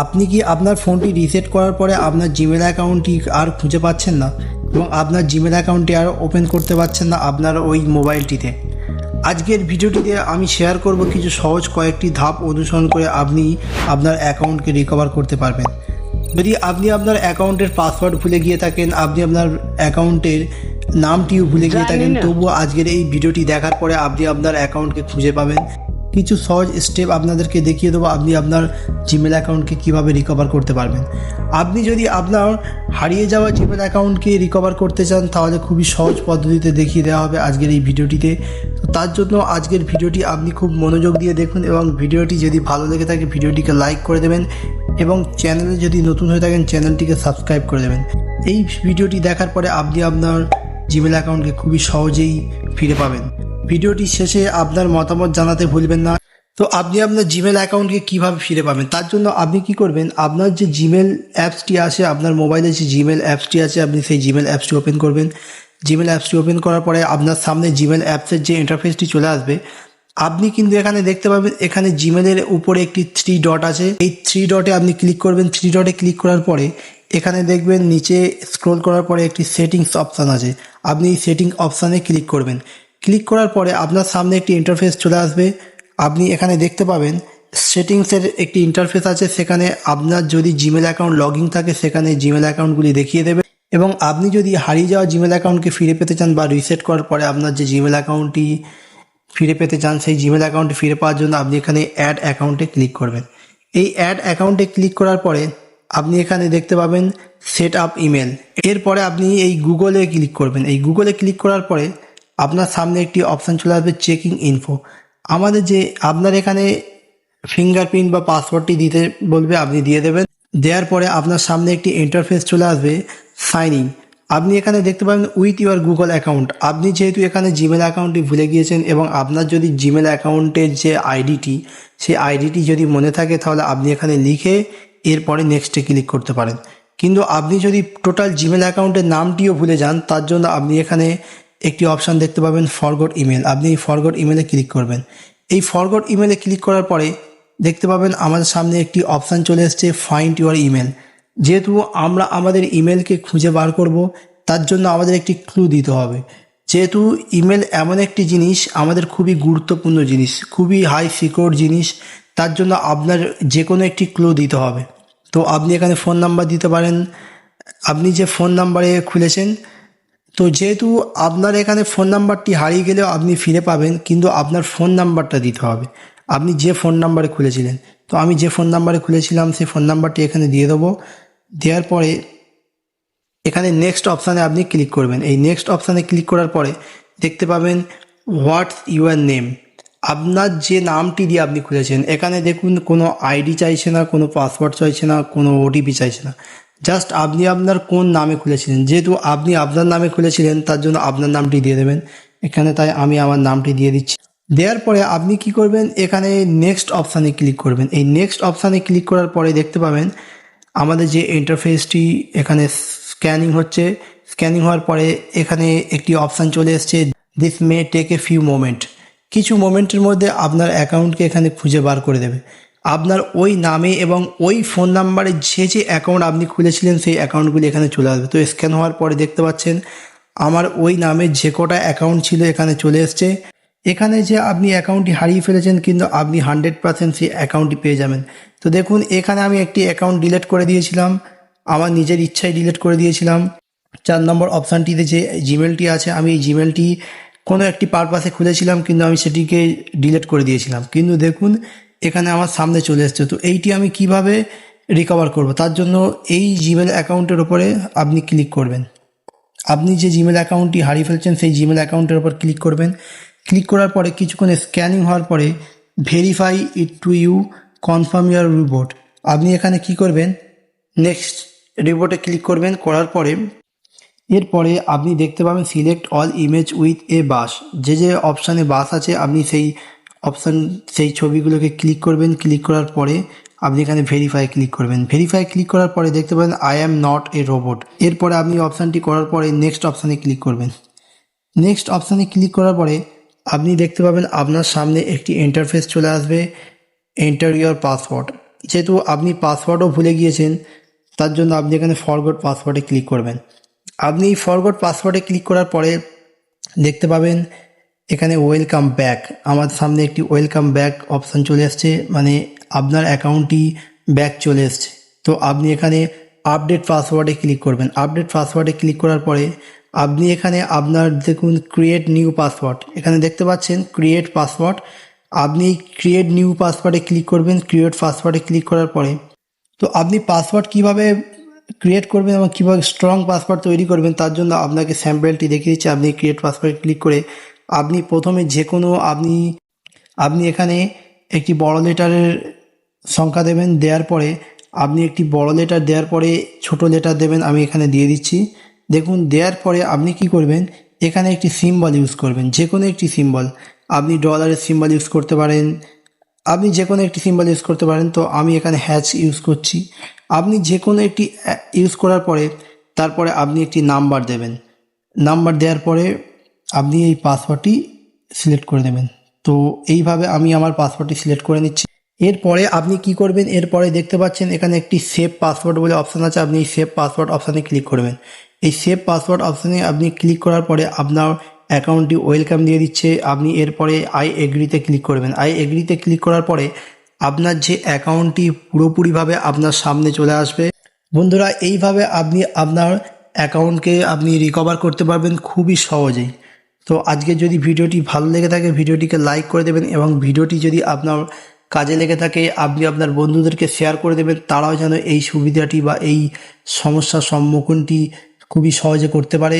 আপনি কি আপনার ফোনটি রিসেট করার পরে আপনার জিমেল অ্যাকাউন্টটি আর খুঁজে পাচ্ছেন না? এবং আপনার জিমেল অ্যাকাউন্টটি আর ওপেন করতে পারছেন না আপনার ওই মোবাইলটিতে আজকের ভিডিওটিতে আমি শেয়ার করব কিছু সহজ কয়েকটি ধাপ অনুসরণ করে আপনি আপনার অ্যাকাউন্টকে রিকভার করতে পারবেন। যদি আপনি আপনার অ্যাকাউন্টের পাসওয়ার্ড ভুলে গিয়ে থাকেন আপনি আপনার অ্যাকাউন্টের নামটিও ভুলে গিয়ে থাকেন তবুও আজকের এই ভিডিওটি দেখার পরে আপনি আপনার অ্যাকাউন্টকে খুঁজে পাবেন। কিছু সহজ স্টেপ আপনাদেরকে দেখিয়ে দেবো আপনি আপনার জিমেল অ্যাকাউন্টকে কীভাবে রিকভার করতে পারবেন। আপনি যদি আপনার হারিয়ে যাওয়া জিমেল অ্যাকাউন্টকে রিকভার করতে চান, তাহলে খুবই সহজ পদ্ধতিতে দেখিয়ে দেওয়া হবে আজকের এই ভিডিওটিতে। তো তার জন্য আজকের ভিডিওটি আপনি খুব মনোযোগ দিয়ে দেখুন এবং ভিডিওটি যদি ভালো লেগে থাকে, ভিডিওটিকে লাইক করে দেবেন এবং চ্যানেলে যদি নতুন হয়ে থাকেন চ্যানেলটিকে সাবস্ক্রাইব করে দেবেন। এই ভিডিওটি দেখার পরে আপনি আপনার জিমেল অ্যাকাউন্টকে খুবই সহজেই ফিরে পাবেন। ভিডিওটি শেষে আপনার মতামত জানাতে ভুলবেন না। তো আপনি আপনার জিমেল অ্যাকাউন্টকে কীভাবে ফিরে পাবেন? তার জন্য আপনি কি করবেন? আপনার যে জিমেল অ্যাপসটি আছে, আপনার মোবাইলে যে জিমেল অ্যাপসটি আছে, আপনি সেই জিমেল অ্যাপসটি ওপেন করবেন। জিমেল অ্যাপসটি ওপেন করার পরে আপনার সামনে জিমেল অ্যাপসের যে ইন্টারফেসটি চলে আসবে, আপনি কিন্তু এখানে দেখতে পাবেন, এখানে জিমেলের উপরে একটি থ্রি ডট আছে। এই থ্রি ডটে আপনি ক্লিক করবেন। থ্রি ডটে ক্লিক করার পরে এখানে দেখবেন, নিচে স্ক্রোল করার পরে একটি সেটিংস অপশান আছে। আপনি এই সেটিং অপশানে ক্লিক করবেন। ক্লিক করার পরে আপনার সামনে একটি ইন্টারফেস চলে আসবে। আপনি এখানে দেখতে পাবেন সেটিংসের একটি ইন্টারফেস আছে। সেখানে আপনার যদি জিমেল অ্যাকাউন্ট লগ থাকে, সেখানে জিমেল অ্যাকাউন্টগুলি দেখিয়ে দেবে। এবং আপনি যদি হারিয়ে যাওয়া জিমেল অ্যাকাউন্টকে ফিরে পেতে চান বা রিসেট করার পরে আপনার যে জিমেল অ্যাকাউন্টটি ফিরে পেতে চান, সেই জিমেল অ্যাকাউন্টে ফিরে পাওয়ার জন্য আপনি এখানে অ্যাড অ্যাকাউন্টে ক্লিক করবেন। এই অ্যাড অ্যাকাউন্টে ক্লিক করার পরে আপনি এখানে দেখতে পাবেন সেট আপ ইমেল এরপরে আপনি এই গুগলে ক্লিক করবেন। এই গুগলে ক্লিক করার পরে আপনার সামনে একটি অপশান চলে আসবে চেকিং ইনফো আমাদের যে আপনার এখানে ফিঙ্গারপ্রিন্ট বা পাসওয়ার্ডটি দিতে বলবে, আপনি দিয়ে দেবেন। দেওয়ার পরে আপনার সামনে একটি ইন্টারফেস চলে আসবে সাইন ইন আপনি এখানে দেখতে পাবেন উইথ ইউর গুগল অ্যাকাউন্ট আপনি যেহেতু এখানে জিমেল অ্যাকাউন্টটি ভুলে গিয়েছেন এবং আপনার যদি জিমেল অ্যাকাউন্টের যে আইডিটি সেই আইডিটি যদি মনে থাকে, তাহলে আপনি এখানে লিখে এরপরে নেক্সটে ক্লিক করতে পারেন। কিন্তু আপনি যদি টোটাল জিমেল অ্যাকাউন্টের নামটিও ভুলে যান, তার জন্য আপনি এখানে একটি অপশান দেখতে পাবেন ফরগট ইমেল আপনি এই ফরগট ইমেলে ক্লিক করবেন। এই ফরগট ইমেলে ক্লিক করার পরে দেখতে পাবেন আমাদের সামনে একটি অপশান চলে এসছে ফাইন্ড ইউর ইমেল যেহেতু আমরা আমাদের ইমেলকে খুঁজে বার করব, তার জন্য আমাদের একটি ক্লু দিতে হবে। যেহেতু ইমেল এমন একটি জিনিস, আমাদের খুবই গুরুত্বপূর্ণ জিনিস, খুবই হাই সিকিউর জিনিস, তার জন্য আপনার যে কোনো একটি ক্লু দিতে হবে। তো আপনি এখানে ফোন নাম্বার দিতে পারেন। আপনি যে ফোন নাম্বারে খুলেছেন তো যেহেতু আপনার এখানে ফোন নাম্বারটি হারিয়ে গেলেও আপনি ফিরে পাবেন, কিন্তু আপনার ফোন নাম্বারটা দিতে হবে। আপনি যে ফোন নাম্বারে খুলেছিলেন, তো আমি যে ফোন নাম্বারে খুলেছিলাম, সেই ফোন নাম্বারটি এখানে দিয়ে দেবো। দেওয়ার পরে এখানে নেক্সট অপশানে আপনি ক্লিক করবেন। এই নেক্সট অপশানে ক্লিক করার পরে দেখতে পাবেন হোয়াটস ইউর নেম আপনার যে নামটি দিয়ে আপনি খুলেছেন, এখানে দেখুন কোনো আইডি চাইছে না, কোনো পাসওয়ার্ড চাইছে না, কোনো ওটিপি চাইছে না। জাস্ট আপনি আপনার কোন নামে খুলেছিলেন? যেহেতু আপনি আপনার নামে খুলেছিলেন, তার জন্য আপনার নামটি দিয়ে দেবেন। এখানে তাই আমি আমার নামটি দিয়ে দিচ্ছি। দেওয়ার পরে আপনি কি করবেন? এখানে নেক্সট অপশানে ক্লিক করবেন। এই নেক্সট অপশানে ক্লিক করার পরে দেখতে পাবেন, আমাদের যে ইন্টারফেসটি এখানে স্ক্যানিং হচ্ছে। স্ক্যানিং হওয়ার পরে এখানে একটি অপশান চলে এসছে। This may take a few moment কিছু মোমেন্টের মধ্যে আপনার অ্যাকাউন্টকে এখানে খুঁজে বার করে দেবে। আপনার ওই নামে এবং ওই ফোন নাম্বারে যে যে অ্যাকাউন্ট আপনি খুলেছিলেন সেই অ্যাকাউন্টগুলি এখানে চলে আসবে। তো স্ক্যান হওয়ার পরে দেখতে পাচ্ছেন, আমার ওই নামে যে কটা অ্যাকাউন্ট ছিল এখানে চলে এসছে। এখানে যে আপনি অ্যাকাউন্টটি হারিয়ে ফেলেছেন কিন্তু আপনি হান্ড্রেড পার্সেন্ট সেই অ্যাকাউন্টটি পেয়ে যাবেন। তো দেখুন, এখানে আমি একটি অ্যাকাউন্ট ডিলেট করে দিয়েছিলাম। আমার নিজের ইচ্ছায় ডিলিট করে দিয়েছিলাম। চার নম্বর অপশানটিতে যে জিমেলটি আছে, আমি এই জিমেলটি কোনো একটি পারপাসে খুলেছিলাম কিন্তু আমি সেটিকে ডিলিট করে দিয়েছিলাম। কিন্তু দেখুন এখানে আমার সামনে চলে এসছে। তো এইটি আমি কীভাবে রিকভার করব? তার জন্য এই জিমেল অ্যাকাউন্টের ওপরে আপনি ক্লিক করবেন। আপনি যে জিমেল অ্যাকাউন্টটি হারিয়ে ফেলছেন, সেই জিমেল অ্যাকাউন্টের ওপর ক্লিক করবেন। ক্লিক করার পরে কিছুক্ষণ স্ক্যানিং হওয়ার পরে verify it to you confirm your report আপনি এখানে কি করবেন? নেক্সট রিপোর্টে ক্লিক করবেন। করার পরে এরপরে আপনি দেখতে পাবেন select all image with a bus যে যে অপশানে বাস আছে, আপনি সেই অপশান সেই ছবিগুলোকে ক্লিক করবেন ক্লিক করার পরে আপনি এখানে ভেরিফাই ক্লিক করবেন। ভেরিফাই ক্লিক করার পরে দেখতে পাবেন I am not a robot এরপরে আপনি অপশানটি করার পরে নেক্সট অপশানে ক্লিক করবেন। নেক্সট অপশানে ক্লিক করার পরে আপনি দেখতে পাবেন, আপনার সামনে একটি ইন্টারফেস চলে আসবে এন্টার ইউর পাসওয়ার্ড যেহেতু আপনি পাসওয়ার্ডও ভুলে গিয়েছেন, তার জন্য আপনি এখানে ফরগট পাসওয়ার্ডে ক্লিক করবেন। আপনি এই ফরগট পাসওয়ার্ডে ক্লিক করার পরে দেখতে পাবেন এখানে ওয়েলকাম ব্যাক আমার সামনে একটি ওয়েলকাম ব্যাক অপশান চলে আসছে মানে আপনার অ্যাকাউন্টটি ব্যাক চলে এসছে। তো আপনি এখানে আপডেট পাসওয়ার্ডে ক্লিক করবেন। আপডেট পাসওয়ার্ডে ক্লিক করার পরে আপনি এখানে আপনার দেখুন ক্রিয়েট নিউ পাসওয়ার্ড এখানে দেখতে পাচ্ছেন ক্রিয়েট পাসওয়ার্ড আপনি ক্রিয়েট নিউ পাসওয়ার্ডে ক্লিক করবেন। ক্রিয়েট পাসওয়ার্ডে ক্লিক করার পরে তো আপনি পাসওয়ার্ড কীভাবে ক্রিয়েট করবেন এবং কীভাবে স্ট্রং পাসওয়ার্ড তৈরি করবেন, তার জন্য আপনাকে স্যাম্পেলটি দেখিয়ে দিচ্ছি। আপনি ক্রিয়েট পাসওয়ার্ড ক্লিক করে আপনি প্রথমে যে কোনো আপনি আপনি এখানে একটি বড় লেটারের সংখ্যা দেবেন, দেওয়ার পরে আপনি একটি বড় লেটার দেওয়ার পরে ছোট লেটার দেবেন, আমি এখানে দিয়ে দিচ্ছি। দেখুন, দেওয়ার পরে আপনি কি করবেন? এখানে একটি সিম্বল ইউজ করবেন যে কোনো একটি সিম্বল আপনি ডলারের সিম্বল ইউজ করতে পারেন। আপনি যে কোনো একটি সিম্বল ইউজ করতে পারেন, তো আমি এখানে হ্যাচ ইউজ করছি। আপনি যে কোনো একটি ইউজ করার পরে তারপরে আপনি একটি নাম্বার দেবেন। নাম্বার দেওয়ার পরে আপনি এই পাসওয়ার্ডটি সিলেক্ট করে দেবেন তো এইভাবে আমি আমার পাসওয়ার্ডটি সিলেক্ট করে নিচ্ছি। এরপরে আপনি কি করবেন? এরপরে দেখতে পাচ্ছেন এখানে একটি সেভ পাসওয়ার্ড বলে অপশান আছে। আপনি এই সেভ পাসওয়ার্ড অপশানে ক্লিক করবেন। এই সেভ পাসওয়ার্ড অপশানে আপনি ক্লিক করার পরে আপনার অ্যাকাউন্টটি ওয়েলকাম দিয়ে দিচ্ছে। আপনি এরপরে আই এগ্রিতে ক্লিক করবেন। আই এগ্রিতে ক্লিক করার পরে আপনার যে অ্যাকাউন্টটি পুরোপুরিভাবে আপনার সামনে চলে আসবে। বন্ধুরা, এইভাবে আপনি আপনার অ্যাকাউন্টকে আপনি রিকভার করতে পারবেন খুবই সহজেই। তো আজকে যদি ভিডিওটি ভালো লেগে থাকে, ভিডিওটিকে লাইক করে দেবেন এবং ভিডিওটি যদি আপনার কাজে লেগে থাকে, আপনি আপনার বন্ধুদেরকে শেয়ার করে দেবেন, তারাও যেন এই সুবিধাটি বা এই সমস্যার সম্মুখীনটি খুবই সহজে করতে পারে।